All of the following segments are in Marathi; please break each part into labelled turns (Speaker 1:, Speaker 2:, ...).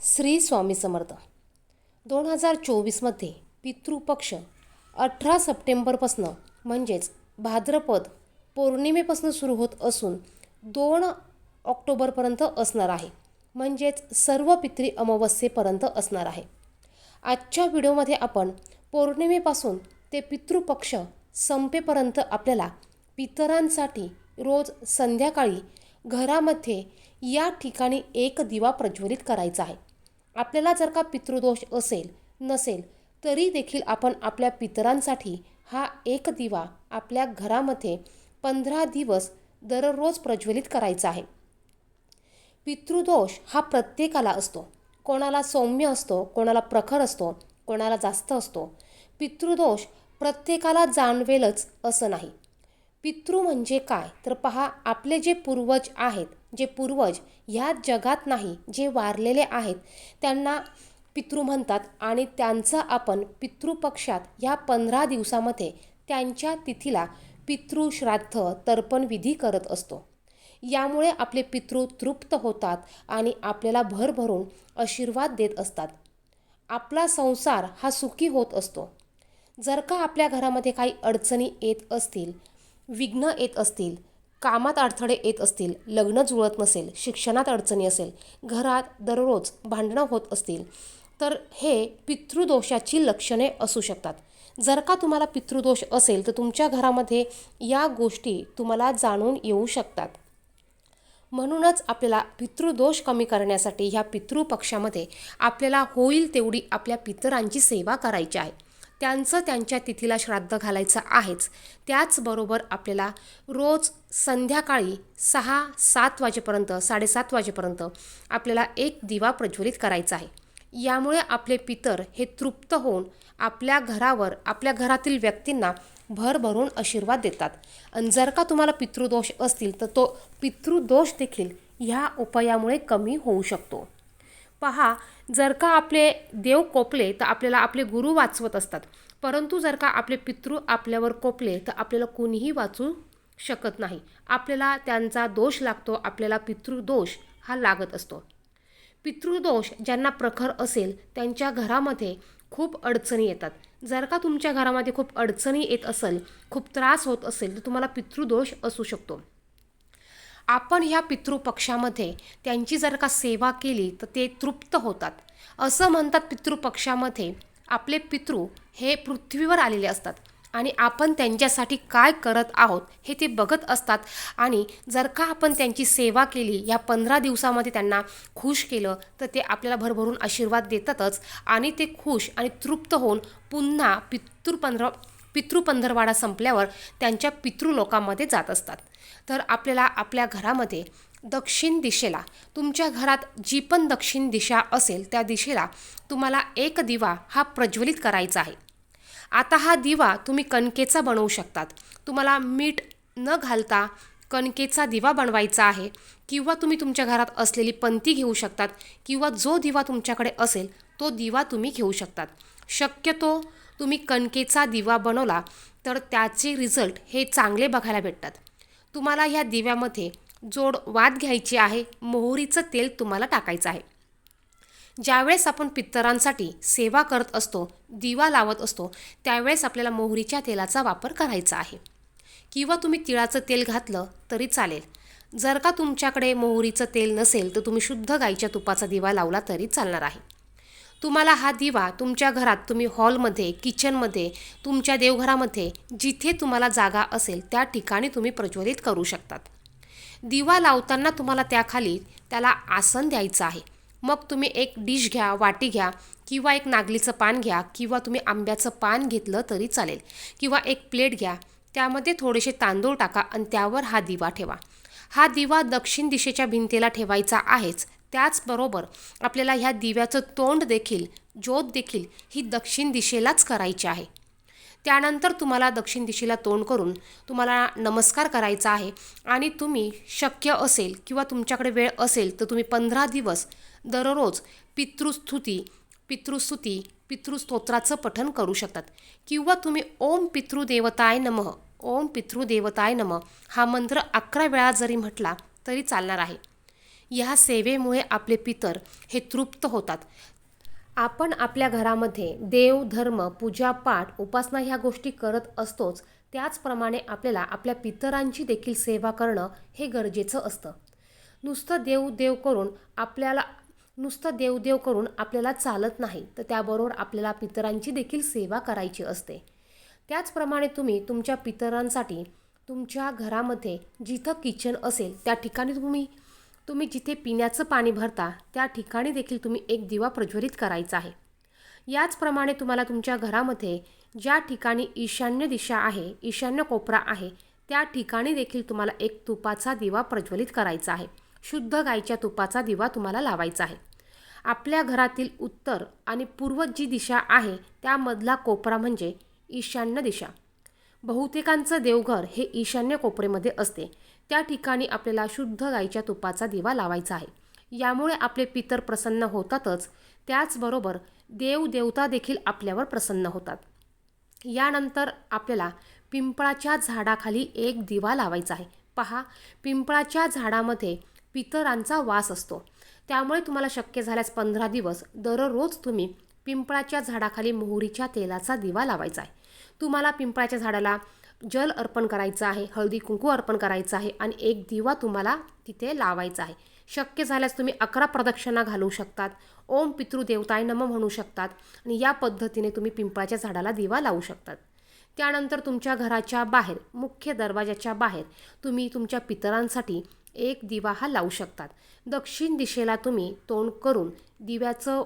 Speaker 1: श्री स्वामी समर्थ. दोन हजार चोवीसमध्ये पितृपक्ष अठरा सप्टेंबरपासून म्हणजेच भाद्रपद पौर्णिमेपासून सुरू होत असून दोन ऑक्टोबरपर्यंत असणार आहे. म्हणजेच सर्व पितृ अमावस्येपर्यंत असणार आहे. आजच्या व्हिडिओमध्ये आपण पौर्णिमेपासून ते पितृपक्ष संपेपर्यंत आपल्याला पितरांसाठी रोज संध्याकाळी घरामध्ये या ठिकाणी एक दिवा प्रज्वलित करायचा आहे. आपल्याला जर का पितृदोष असेल नसेल तरी देखील आपण आपल्या पितरांसाठी हा एक दिवा आपल्या घरामध्ये पंधरा दिवस दररोज प्रज्वलित करायचा आहे. पितृदोष हा प्रत्येकाला असतो. कोणाला सौम्य असतो कोणाला प्रखर असतो कोणाला जास्त असतो. पितृदोष प्रत्येकाला जाणवेलच असं नाही. पितृ म्हणजे काय? तर पहा आपले जे पूर्वज आहेत जे पूर्वज ह्या जगात नाही जे वारलेले आहेत त्यांना पितृ म्हणतात आणि त्यांचा आपण पितृपक्षात ह्या पंधरा दिवसामध्ये त्यांच्या तिथीला पितृश्राद्ध तर्पण विधी करत असतो. यामुळे आपले पितृ तृप्त होतात आणि आपल्याला भरभरून आशीर्वाद देत असतात. आपला संसार हा सुखी होत असतो. जर का आपल्या घरामध्ये काही अडचणी येत असतील विघ्न येत असतील कामात अडथळे येत असतील लग्न जुळत नसेल शिक्षणात अडचणी असेल घरात दररोज भांडणं होत असतील तर हे पितृदोषाची लक्षणे असू शकतात. जर का तुम्हाला पितृदोष असेल तर तुमच्या घरामध्ये या गोष्टी तुम्हाला जाणून येऊ शकतात. म्हणूनच आपल्याला पितृदोष कमी करण्यासाठी ह्या पितृपक्षामध्ये आपल्याला होईल तेवढी आपल्या पितरांची सेवा करायची आहे. त्यांचं त्यांच्या तिथीला श्राद्ध घालायचं आहेच. त्याचबरोबर आपल्याला रोज संध्याकाळी सहा सात वाजेपर्यंत साडेसात वाजेपर्यंत आपल्याला एक दिवा प्रज्वलित करायचा आहे. यामुळे आपले पितर हे तृप्त होऊन आपल्या घरावर आपल्या घरातील व्यक्तींना भरभरून आशीर्वाद देतात. आणि जर का तुम्हाला पितृदोष असतील तर तो पितृदोष देखील ह्या उपायामुळे कमी होऊ शकतो. पहा जर का आपले देव कोपले तर आपल्याला आपले गुरु वाचवत असतात. परंतु जर का आपले पितृ आपल्यावर कोपले तर आपल्याला कोणीही वाचू शकत नाही. आपल्याला त्यांचा दोष लागतो आपल्याला पितृदोष हा लागत असतो. पितृदोष ज्यांना प्रखर असेल त्यांच्या घरामध्ये खूप अडचणी येतात. जर का तुमच्या घरामध्ये खूप अडचणी येत असेल खूप त्रास होत असेल तर तुम्हाला पितृदोष असू शकतो. आपण ह्या पितृपक्षामध्ये त्यांची जर का सेवा केली तर ते तृप्त होतात. असं म्हणतात पितृपक्षामध्ये आपले पितृ हे पृथ्वीवर आलेले असतात आणि आपण त्यांच्यासाठी काय करत आहोत हे ते बघत असतात. आणि जर का आपण त्यांची सेवा केली या पंधरा दिवसामध्ये त्यांना खुश केलं तर ते आपल्याला भरभरून आशीर्वाद देतातच आणि ते खुश आणि तृप्त होऊन पुन्हा पितृ पंधरा पितृपंधरवाडा संपल्यावर त्यांच्या पितृलोकामध्ये जात असतात. तर आपल्याला आपल्या घरामध्ये दक्षिण दिशेला तुमच्या घरात जी पण दक्षिण दिशा असेल त्या दिशेला तुम्हाला एक दिवा हा प्रज्वलित करायचा आहे. आता हा दिवा तुम्ही कणकेचा बनवू शकतात. तुम्हाला मीठ न घालता कणकेचा दिवा बनवायचा आहे किंवा तुम्ही तुमच्या घरात असलेली पंती घेऊ शकतात किंवा जो दिवा तुमच्याकडे असेल तो दिवा तुम्ही घेऊ शकतात. शक्यतो तुम्ही कणकेचा दिवा बनवला तर त्याचे रिझल्ट हे चांगले बघायला भेटतात. तुम्हाला ह्या दिव्यामध्ये जोड वाद घ्यायची आहे मोहरीचं तेल तुम्हाला टाकायचं आहे. ज्यावेळेस आपण पित्तरांसाठी सेवा करत असतो दिवा लावत असतो त्यावेळेस आपल्याला मोहरीच्या तेलाचा वापर करायचा आहे. किंवा तुम्ही तिळाचं तेल घातलं तरी चालेल. जर का तुमच्याकडे मोहरीचं तेल नसेल तर तुम्ही शुद्ध गाईच्या तुपाचा दिवा लावला तरी चालणार आहे. तुम्हाला हा दिवा तुमच्या घरात तुम्ही हॉलमध्ये किचनमध्ये तुमच्या देवघरामध्ये जिथे तुम्हाला जागा असेल त्या ठिकाणी तुम्ही प्रज्वलित करू शकतात. दिवा लावताना तुम्हाला त्याखाली त्याला आसन द्यायचं आहे. मग तुम्ही एक डिश घ्या वाटी घ्या किंवा एक नागलीचं पान घ्या किंवा तुम्ही आंब्याचं पान घेतलं तरी चालेल. किंवा एक प्लेट घ्या त्यामध्ये थोडेसे तांदूळ टाका आणि त्यावर हा दिवा ठेवा. हा दिवा दक्षिण दिशेच्या भिंतीला ठेवायचा आहेच. त्याचबरोबर आपल्याला ह्या दिव्याचं तोंड देखील ज्योत देखील ही दक्षिण दिशेलाच करायची आहे. त्यानंतर तुम्हाला दक्षिण दिशेला तोंड करून तुम्हाला नमस्कार करायचा आहे आणि तुम्ही शक्य असेल किंवा तुमच्याकडे वेळ असेल तर तुम्ही पंधरा दिवस दररोज पितृस्तुती पितृस्तुती पितृस्तोत्राचं पठण करू शकतात. किंवा तुम्ही ओम पितृदेवताय नमः ओम पितृदेवताय नमः हा मंत्र अकरा वेळा जरी म्हटला तरी चालणार आहे. या सेवेमुळे आपले पितर हे तृप्त होतात. आपण आपल्या घरामध्ये देव धर्म पूजापाठ उपासना ह्या गोष्टी करत असतोच त्याचप्रमाणे आपल्याला आपल्या पितरांची देखील सेवा करणं हे गरजेचं असतं. नुसतं देव देव करून आपल्याला नुसतं देवदेव करून आपल्याला चालत नाही तर त्याबरोबर आपल्याला पितरांची देखील सेवा करायची असते. त्याचप्रमाणे तुम्ही तुमच्या पितरांसाठी तुमच्या घरामध्ये जिथं किचन असेल त्या ठिकाणी तुम्ही तुम्ही जिथे पिण्याचं पाणी भरता त्या ठिकाणी देखील तुम्ही एक दिवा प्रज्वलित करायचा आहे. याचप्रमाणे तुम्हाला तुमच्या घरामध्ये ज्या ठिकाणी ईशान्य दिशा आहे ईशान्य कोपरा आहे त्या ठिकाणी देखील तुम्हाला एक तुपाचा दिवा प्रज्वलित करायचा आहे. शुद्ध गाईच्या तुपाचा दिवा तुम्हाला लावायचा आहे. आपल्या घरातील उत्तर आणि पूर्व जी दिशा आहे त्यामधला कोपरा म्हणजे ईशान्य दिशा. बहुतेकांचं देवघर हे ईशान्य कोपरेमध्ये असते. त्या ठिकाणी आपल्याला शुद्ध गाईच्या तुपाचा दिवा लावायचा आहे. यामुळे आपले पितर प्रसन्न होतातच. त्याचबरोबर देव देवता देखील आपल्यावर प्रसन्न होतात. यानंतर आपल्याला पिंपळाच्या झाडाखाली एक दिवा लावायचा आहे. पहा पिंपळाच्या झाडामध्ये पितरांचा वास असतो. त्यामुळे तुम्हाला शक्य झाल्यास पंधरा दिवस दररोज तुम्ही पिंपळाच्या झाडाखाली मोहरीच्या तेलाचा दिवा लावायचा आहे. तुम्हाला पिंपळाच्या झाडाला जल अर्पण करायचं आहे हळदी कुंकू अर्पण करायचं आहे आणि एक दिवा तुम्हाला तिथे लावायचा आहे. शक्य झाल्यास तुम्ही अकरा प्रदक्षिणा घालू शकतात ओम पितृदेवताय नम म्हणू शकतात आणि या पद्धतीने तुम्ही पिंपळाच्या झाडाला दिवा लावू शकतात. त्यानंतर तुमच्या घराच्या बाहेर मुख्य दरवाजाच्या बाहेर तुम्ही तुमच्या पितरांसाठी एक दिवा हा लावू शकतात. दक्षिण दिशेला तुम्ही तोंड करून दिव्याचं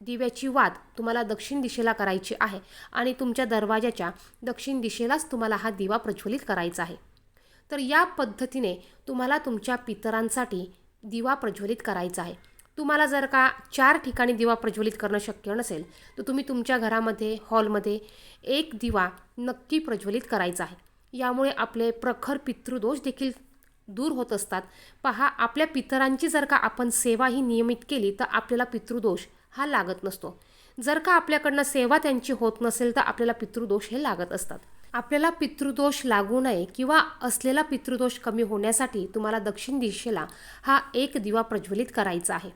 Speaker 1: दिव्याची वाद तुम्हाला दक्षिण दिशेला करायची आहे आणि तुमच्या दरवाजाच्या दक्षिण दिशेलाच तुम्हाला हा दिवा प्रज्वलित करायचा आहे. तर या पद्धतीने तुम्हाला तुमच्या पितरांसाठी दिवा प्रज्वलित करायचा आहे. तुम्हाला जर का चार ठिकाणी दिवा प्रज्वलित करणं शक्य नसेल तर तुम्ही तुमच्या घरामध्ये हॉलमध्ये एक दिवा नक्की प्रज्वलित करायचा आहे. यामुळे आपले प्रखर पितृदोष देखील दूर होत असतात. पहा आपल्या पितरांची जर का आपण सेवा ही नियमित केली तर आपल्याला पितृदोष हा लागत नसतो. जर का आपल्याकडनं सेवा त्यांची होत नसेल तर आपल्याला पितृदोष हे लागत असतात. आपल्याला पितृदोष लागू नये किंवा असलेला पितृदोष कमी होण्यासाठी तुम्हाला दक्षिण दिशेला हा एक दिवा प्रज्वलित करायचा आहे.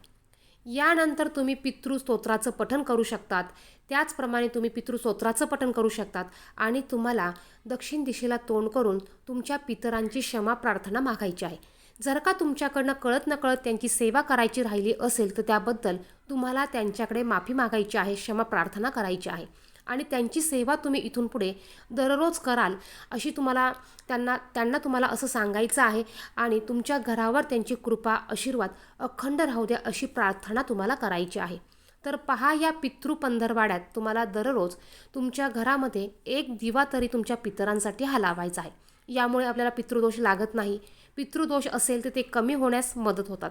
Speaker 1: यानंतर तुम्ही पितृस्तोत्राचं पठण करू शकतात. त्याचप्रमाणे तुम्ही पितृस्तोत्राचं पठण करू शकतात आणि तुम्हाला दक्षिण दिशेला तोंड करून तुमच्या पितरांची क्षमा प्रार्थना मागायची आहे. जर का तुमच्याकडनं कळत नकळत त्यांची सेवा करायची राहिली असेल तर त्याबद्दल तुम्हाला त्यांच्याकडे माफी मागायची आहे क्षमा प्रार्थना करायची आहे. आणि त्यांची सेवा तुम्ही इथून पुढे दररोज कराल अशी तुम्हाला त्यांना त्यांना तुम्हाला असं सांगायचं आहे. आणि तुमच्या घरावर त्यांची कृपा आशीर्वाद अखंड राहू द्या अशी प्रार्थना तुम्हाला करायची आहे. तर पहा या पितृ पंधरवाड्यात तुम्हाला दररोज तुमच्या घरामध्ये एक दिवा तरी तुमच्या पितरांसाठी हा लावायचा आहे. यामुळे आपल्याला पितृदोष लागत नाही. पितृदोष असेल तर ते कमी होण्यास मदत होतात.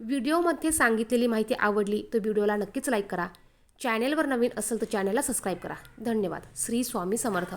Speaker 1: व्हिडिओमध्ये सांगितलेली माहिती आवडली तर व्हिडिओला नक्कीच लाईक करा. चॅनेलवर नवीन असेल तर चॅनेलला सबस्क्राईब करा. धन्यवाद. श्री स्वामी समर्थ.